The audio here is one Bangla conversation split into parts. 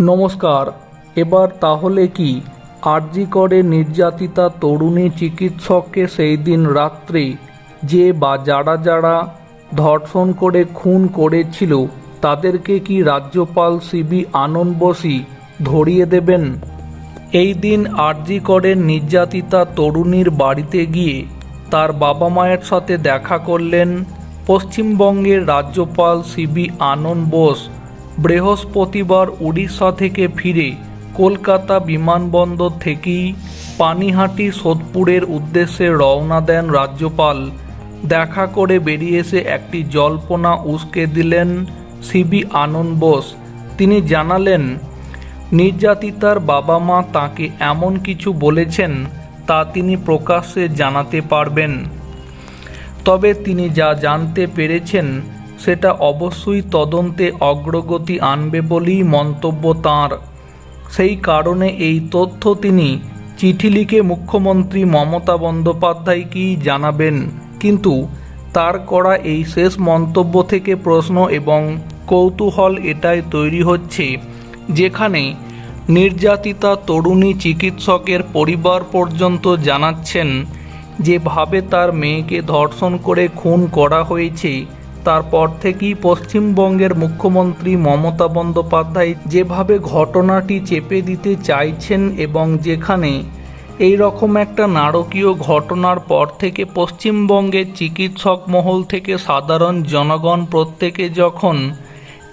নমস্কার। এবার তাহলে কি? আরজি করে নির্যাতিতা তরুণী চিকিৎসককে সেই দিন রাত্রে যে বা যারা যারা ধর্ষণ করে খুন করেছিল, তাদেরকে কি রাজ্যপাল সিবি আনন্দ বসি ধরিয়ে দেবেন? এই দিন আরজি করের নির্যাতিতা তরুণীর বাড়িতে গিয়ে তার বাবা মায়ের সাথে দেখা করলেন পশ্চিমবঙ্গের রাজ্যপাল সিবি আনন্দ বোস। বৃহস্পতিবার উড়িষ্যা থেকে ফিরে কলকাতা বিমানবন্দর থেকেই পানিহাটি সোদপুরের উদ্দেশ্যে রওনা দেন রাজ্যপাল। দেখা করে বেরিয়ে এসে একটি জল্পনা উস্কে দিলেন সিবি আনন্দ বোস। তিনি জানালেন, নির্যাতিতার বাবা মা তাকে এমন কিছু বলেছেন তা তিনি প্রকাশ্যে জানাতে পারবেন। তবে তিনি যা জানতে পেরেছেন সেটা অবশ্যই তদন্তে অগ্রগতি আনবে বলেই মন্তব্য তাঁর। সেই কারণে এই তথ্য তিনি চিঠি লিখে মুখ্যমন্ত্রী মমতা বন্দ্যোপাধ্যায়কেই জানাবেন। কিন্তু তার করা এই শেষ মন্তব্য থেকে প্রশ্ন এবং কৌতূহল এটাই তৈরি হচ্ছে, যেখানে নির্যাতিতা তরুণী চিকিৎসকের পরিবার পর্যন্ত জানাচ্ছেন যেভাবে তার মেয়েকে ধর্ষণ করে খুন করা হয়েছে। তারপর থেকেই পশ্চিমবঙ্গের মুখ্যমন্ত্রী মমতা বন্দ্যোপাধ্যায় যেভাবে ঘটনাটি চেপে দিতে চাইছেন এবং যেখানে এই রকম একটা নারকীয় ঘটনার পর থেকে পশ্চিমবঙ্গের চিকিৎসক মহল থেকে সাধারণ জনগণ প্রত্যেকে যখন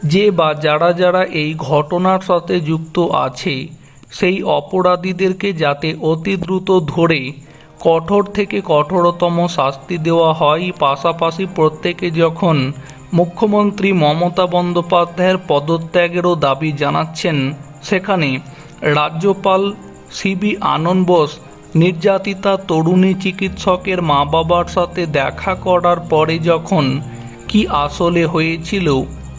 যে বা যারা যারা এই ঘটনার সাথে যুক্ত আছে, সেই অপরাধীদেরকে যাতে অতি দ্রুত ধরে কঠোর থেকে কঠোরতম শাস্তি দেওয়া হয়। পাশাপাশি প্রত্যেকে যখন মুখ্যমন্ত্রী মমতা বন্দ্যোপাধ্যায়ের পদত্যাগেরও দাবি জানাচ্ছেন, সেখানে রাজ্যপাল সিবি আনন্দ বোস, নির্যাতিতা তরুণী চিকিৎসকের মা বাবার সাথে দেখা করার পরে যখন কি আসলে হয়েছিল,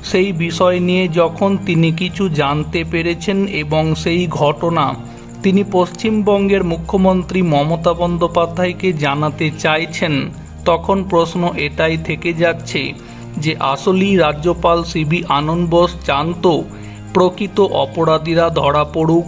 সেই বিষয় নিয়ে যখন তিনি কিছু জানতে পেরেছেন এবং সেই ঘটনা তিনি পশ্চিমবঙ্গের মুখ্যমন্ত্রী মমতা বন্দ্যোপাধ্যায়কে জানাতে চাইছেন। তখন প্রশ্ন এটাই থেকে যাচ্ছে যে, আসলেই রাজ্যপাল সিবি আনন্দ বোস চান তো প্রকৃত অপরাধীরা ধরা পড়ুক